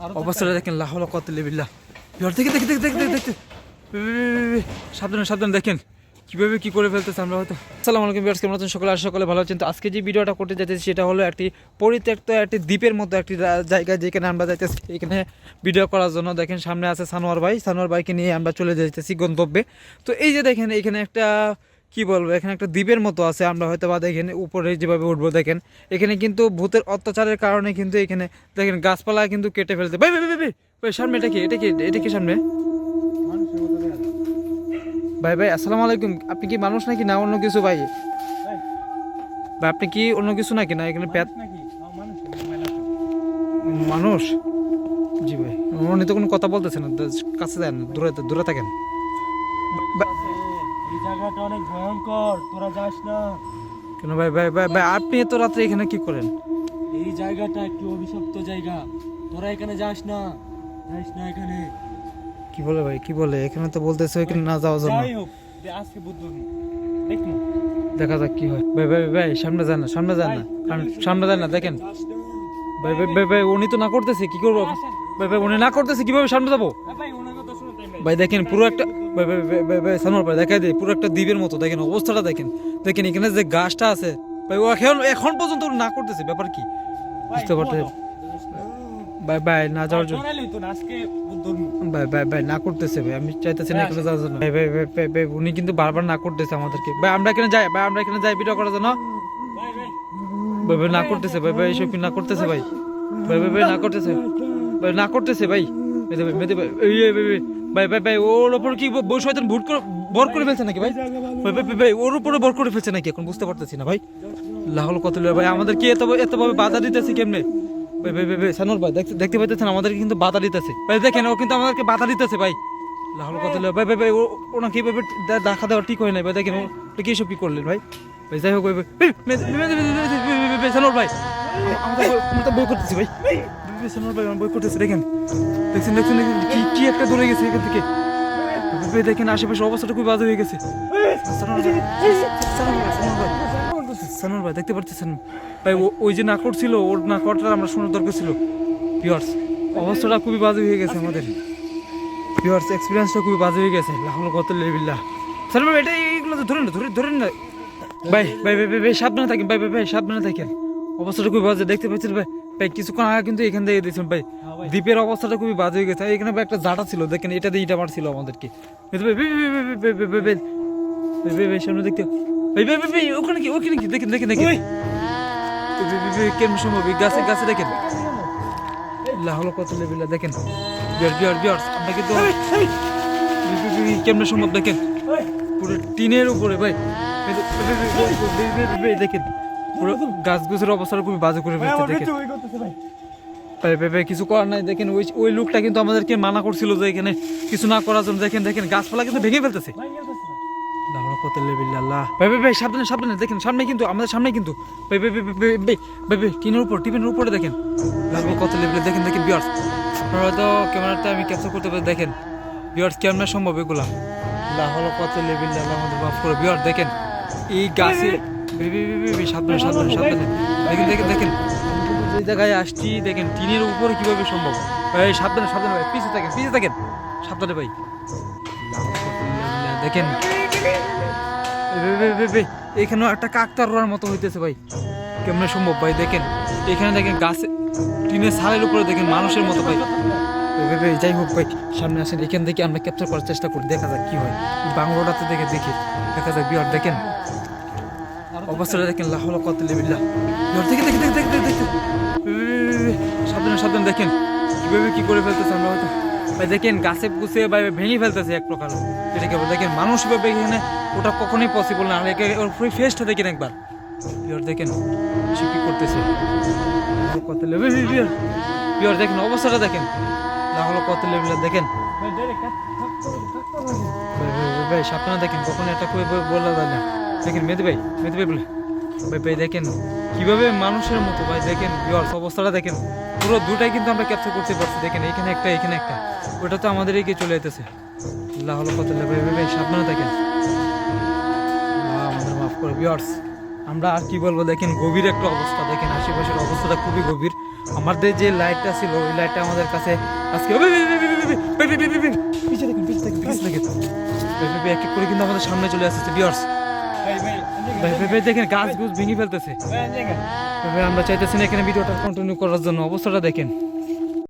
অবস্থাটা দেখেন লাহল কত লেবিল্লা বিহার দেখে দেখে দেখে দেখে দেখতে। সাবধানে সাবধানে দেখেন কীভাবে কি করে ফেলতেছে আমরা হয়তো। আসসালামু আলাইকুম বিয়ার্স কেমন আছেন সকালে? আর সকালে ভালো আছেন। তো আজকে যে ভিডিওটা করতে যাইতেছি সেটা হলো একটি পরিত্যক্ত একটি দ্বীপের মতো একটি জায়গায় যেখানে আমরা যাইতেছি। এখানে ভিডিও করার জন্য দেখেন সামনে আছে সানোয়ার ভাই। সানোয়ার ভাইকে নিয়ে আমরা চলে যাইতেছি গন্তব্যে। তো এই যে দেখেন এখানে একটা কি বলব এখানে একটা দ্বীপের মতো আছে আমরা হয়তো বা দেখেন উপরে যেভাবে উঠবো দেখেন এখানে কিন্তু ভূতের অত্যাচারের কারণে কিন্তু এখানে দেখেন গাছপালা কিন্তু কেটে ফেলছে। ভাই ভাই ভাই, ভাই সামনে এটা কি? এটা কি? এটা কি সামনে? ভাই ভাই আসসালামু আলাইকুম। আপনি কি মানুষ নাকি না অন্য কিছু ভাই? ভাই আপনি কি অন্য কিছু নাকি না এখানে প্যাত মানুষ? জি ভাই উনি তো কোনো কথা বলতেছেন না কাছে দেন দূরে দূরে থাকেন। এই জায়গাটা অনেক ভয়ঙ্কর তোরা যাস না। কেন ভাই ভাই ভাই ভাই আপনি রাত্রে এখানে কি করেন? এই জায়গাটা একটু অভিশপ্ত জায়গা। তোরা এখানে যাস না যাস না এখানে। কি বলে ভাই কি বলে? এখানে তো বলতেছে এখানে না যাওয়ার জন্য। যাই হোক আজকে বুদ্ধ দেখুন দেখা যাক কি হয়। ভাই ভাই ভাই সামনে যান না সামনে যান না। সামনে যান না দেখেন। ভাই ভাই ভাই ভাই উনি তো না করতেছে কি করব? ভাই ভাই উনি না করতেছে কীভাবে সামনে যাব? আ ভাই দেখেন পুরো একটা সানোয়ার ভাই দেখাই দেয় পুরো একটা দ্বীপের মতো দেখেন অবস্থাটা দেখেন দেখেন এখানে যে গাছটা আছে ভাই ও এখন এখন পর্যন্ত না করতেছে ব্যাপার কি বুঝতে পারতে ভাই ভাই না যাওয়ার জন্য ভাই ভাই ভাই না করতেছে ভাই আমি চাইতেছি না এখানে যাওয়ার জন্য ভাই ভাই ভাই ভাই উনি কিন্তু বারবার না করতেছে আমাদেরকে ভাই আমরা এখানে যাই ভাই আমরা এখানে যাই ভিডিও করার জন্য ভাই ভাই না করতেছে ভাই ভাই এসব কি না করতেছে ভাই ভাই ভাই ভাই না করতেছে ভাই না করতেছে ভাই মেদে ভাই মেদে ভাই এই, এই, ভাই ভাই ভাই ভাই ওর ওপর কি বই শয়তান ভুট করে বর করে ফেলছে নাকি ভাই ভাই ভাই ভাই ওর উপরে বর করে ফেলছে নাকি এখন বুঝতে পারতেছি না ভাই লাহল কত ভাই আমাদের কি এত এতভাবে বাধা দিতেছে কেমনে ভাই ভাই ভাই সানুর ভাই দেখতে দেখতে পাইতেছেন আমাদেরকে কিন্তু বাধা দিতেছে ভাই দেখেন ও কিন্তু আমাদেরকে বাধা দিতেছে ভাই লাহল কত ভাই ভাই ভাই ওনাকে এইভাবে দেখা দেওয়া ঠিক হয় নাই ভাই দেখেন ওটা কি সব কি করলেন ভাই ভাই যাই হোক ভাই ভাই সানুর ভাই আমরা বই করতেছি ভাই দেখেন। কি কি একটা ধরে গেছে এখান থেকে। দেখেন, আশেপাশে অবস্থাটা খুবই বাজে হয়ে গেছে। সানোর ভাই। দেখতে পারতেছেন? ভাই ওই যে নাকড় ছিল, ওর নাকড়টা আমরা শোনার দরকার ছিল। পিওর্স অবস্থাটা খুবই বাজে হয়ে গেছে আমাদের। পিওর্স এক্সপিরিয়েন্সটা খুবই বাজে হয়ে গেছে। লাহল কত লেবিল্লা সানোর ভাই, এটা এইগুলো তো ধরেন ধরে ধরেন না। ভাই ভাই ভাই ভাই, সাবধানে থাকেন, ভাই ভাই ভাই, সাবধানে থাকেন। অবস্থাটা খুবই বাজে, দেখতে পাচ্ছেন, ভাই। ভাই কিছুক্ষণ আগে কিন্তু এখান থেকে দিয়েছিলাম ভাই দ্বীপের অবস্থাটা খুবই বাজে হয়ে গেছে এখানে ভাই একটা জাটা ছিল দেখেন এটা দিয়ে ইটা মারছিল আমাদেরকে সামনে দেখতে ওখানে কি ওখানে কি দেখেন দেখেন দেখেন সম্ভব গাছে গাছে দেখেন লাহলো কত লেবিলা দেখেন বিয়ার সম্ভব দেখেন পুরো টিনের উপরে ভাই দেখেন পুরো গাছগুছের অবস্থা খুবই বাজে করে ফেলতে দেখে ভাই কিছু করার নাই দেখেন ওই ওই লোকটা কিন্তু আমাদেরকে মানা করছিল যে এখানে কিছু না করার জন্য দেখেন দেখেন গাছপালা কিন্তু ভেঙে ফেলতেছে ভাই ভাই সাবধানে দেখেন সামনে কিন্তু আমাদের সামনে কিন্তু উপর টিফিনের উপরে দেখেন দেখেন দেখেন ক্যামেরাটা আমি দেখেন সম্ভব এগুলা করে বিয়ার দেখেন এই গাছে সাবধানে সাবধানে সাবধানে। দেখেন দেখেন দেখেন। জায়গায় আসছি দেখেন টিনের উপরে কীভাবে সম্ভব? ভাই সাবধানে সাবধানে ভাই পিছিয়ে থাকেন পিছিয়ে থাকেন। সাবধানে ভাই। দেখেন। এখানেও একটা কাকতার মতো হইতেছে ভাই। কেমনে সম্ভব ভাই দেখেন। এখানে দেখেন গাছে টিনের ছালের উপরে দেখেন মানুষের মতো ভাই। যাই হোক ভাই সামনে আসেন এখান থেকে আমরা ক্যাপচার করার চেষ্টা করি দেখা যাক কি হয়। বাংলোটাতে দেখে দেখি দেখা যাক বিহার দেখেন। অবস্থাটা দেখেন লাহল কত লেবিল্লা দেখে দেখে দেখে দেখে দেখে বে, বে, বে, বে, বে, সাবধানে সাবধানে দেখেন কীভাবে কি করে ফেলতেছে আমরা হয়তো। ভাই দেখেন গাছে গুছে ভাই ভেঙে ফেলতেছে এক প্রকার। এটা কেবল দেখেন মানুষ ভাবে এখানে ওটা কখনোই পসিবল না। আর ওর পুরো ফেসটা দেখেন একবার। পিওর দেখেন সে কি করতেছে। কত লেভেল পিওর পিওর দেখেন অবস্থাটা দেখেন। লাহল কত লেভেল দেখেন। ভাই সাবধানে দেখেন কখন এটা করে বলা যায় না। দেখেন ভাই ভাই বলে ভাই ভাই দেখেন মানুষের মতো ভাই দেখেন ইয়ার্স অবস্থাটা দেখেন পুরো দুটাই কিন্তু আমরা ক্যাপচার করতে পারছি দেখেন এখানে একটা এখানে একটা ওটা তো আমাদের এগিয়ে চলে যেতেছে আল্লাহ হলো কত ভাই ভাই ভাই সাবধানে দেখেন মাফ করে ইয়ার্স আমরা আর কি বলব দেখেন গভীর একটা অবস্থা দেখেন আশেপাশের অবস্থাটা খুবই গভীর আমাদের যে লাইটটা ছিল ওই লাইটটা আমাদের কাছে আজকে পিছিয়ে দেখেন পিছিয়ে দেখেন পিছিয়ে দেখেন এক এক করে কিন্তু আমাদের সামনে চলে আসছে বিয়ার্স ভেবে দেখেন গাছ গুছ ভেঙে ফেলতেছে। হ্যাঁ। আমরা চাইতেছি না এখানে ভিডিওটা কন্টিনিউ করার জন্য। অবস্থাটা দেখেন।